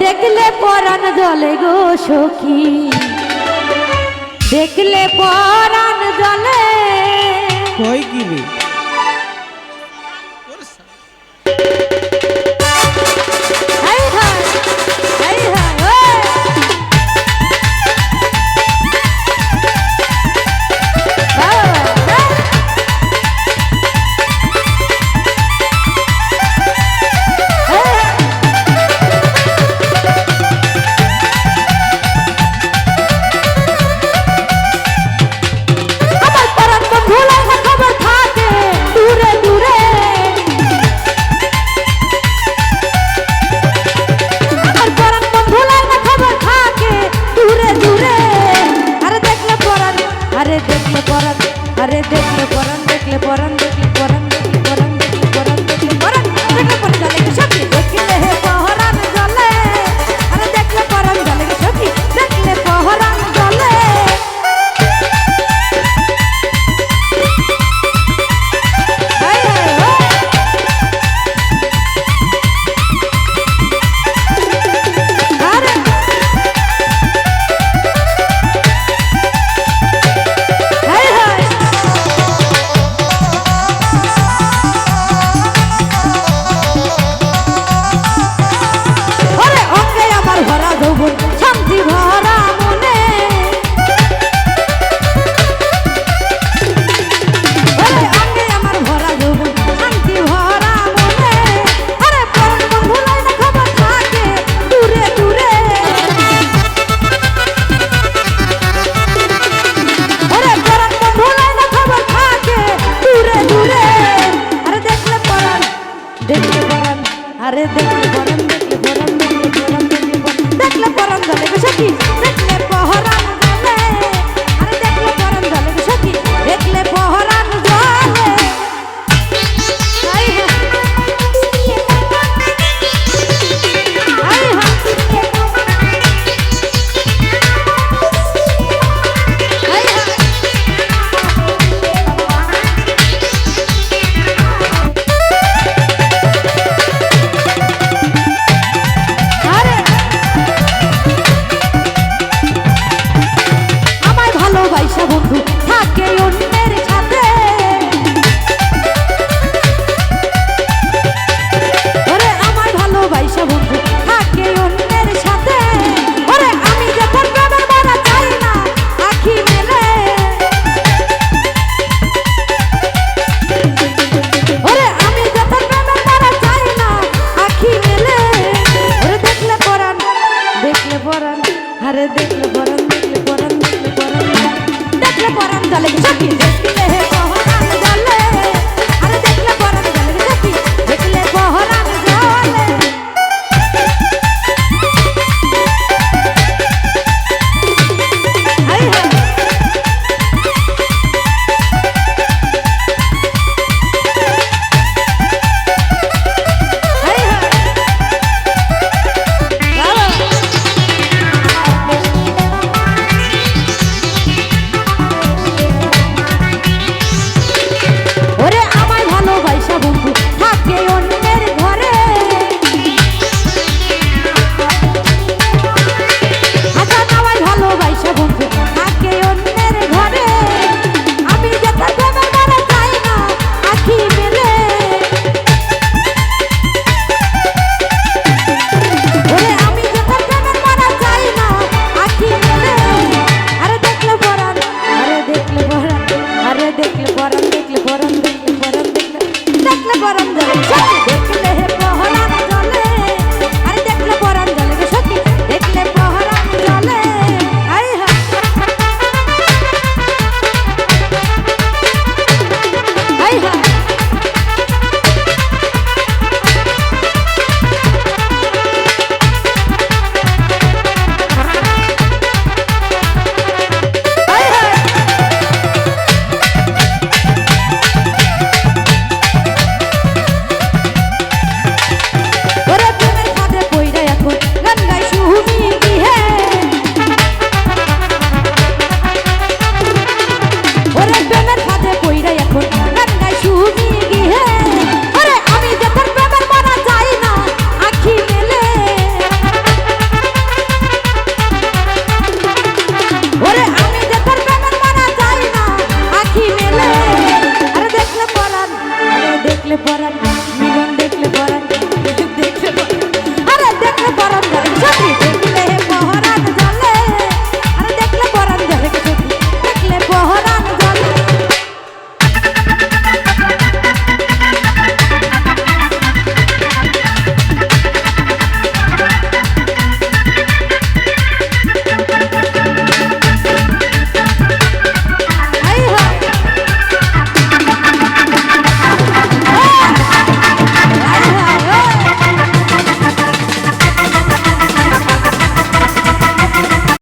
দেখলে পরাণ জলে গো সখী। দেখলে পরাণ জলে কই গিলি? দেখলে পরান আরে দেখলে পরান দেখলে পরান দেখলে পরান দেখলে পরান দেখলে পরান ধরে বসে কি? अरे देख ले परम देख ले परम देख ले परम देख ले। परम चले झटके झटके है